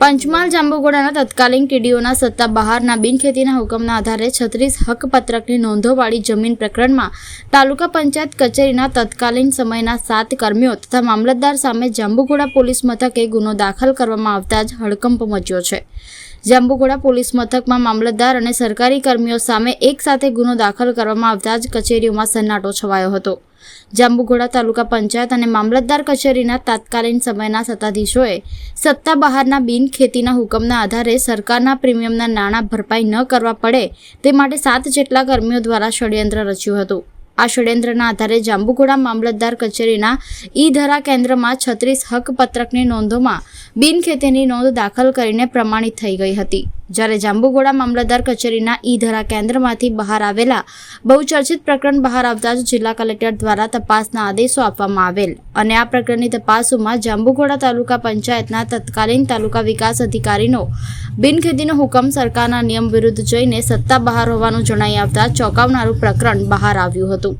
પંચમહાલ જાંબુઘોડાના તત્કાલીન ટીડીઓના સત્તા બહારના બિનખેતીના હુકમના આધારે છત્રીસ હકપત્રકની નોંધોવાળી જમીન પ્રકરણમાં તાલુકા પંચાયત કચેરીના તત્કાલીન સમયના સાત કર્મીઓ તથા મામલતદાર સામે જાંબુઘોડા પોલીસ મથકે ગુનો દાખલ કરવામાં આવતા જ હડકંપ મચ્યો છે. જાંબુઘોડા પોલીસ મથકમાં મામલતદાર અને સરકારી કર્મીઓ સામે એક સાથે ગુનો દાખલ કરવામાં આવતા જ કચેરીઓમાં સન્નાટો છવાયો હતો. જાંબુઘોડા તાલુકા પંચાયત અને મામલતદાર કચેરીના તાત્કાલિન સમયના સત્તાધીશોએ સત્તા બહારના બિન ખેતીના હુકમના આધારે સરકારના પ્રીમિયમના નાણાં ભરપાઈ ન કરવા પડે તે માટે સાત જેટલા કર્મીઓ દ્વારા ષડયંત્ર રચ્યું હતું. આ ષડયંત્રના આધારે જાંબુઘોડા મામલતદાર કચેરીના ઈ ધરા કેન્દ્રમાં છત્રીસ હકપત્રકની નોંધોમાં બિનખેતીની નોંધ દાખલ કરીને પ્રમાણિત થઈ ગઈ હતી. જ્યારે જાંબુઘોડા મામલતદાર કચેરીના ઈ ધરા કેન્દ્રમાંથી બહાર આવેલા બહુચર્ચિત પ્રકરણ બહાર આવતા જ જિલ્લા કલેક્ટર દ્વારા તપાસના આદેશો આપવામાં આવેલ. અને આ પ્રકરણની તપાસોમાં જાંબુઘોડા તાલુકા પંચાયતના તત્કાલીન તાલુકા વિકાસ અધિકારીનો બિનખેદીનો હુકમ સરકારના નિયમ વિરુદ્ધ જઈને સત્તા બહાર હોવાનું જણાઈ આવતા ચોંકાવનારું પ્રકરણ બહાર આવ્યું હતું.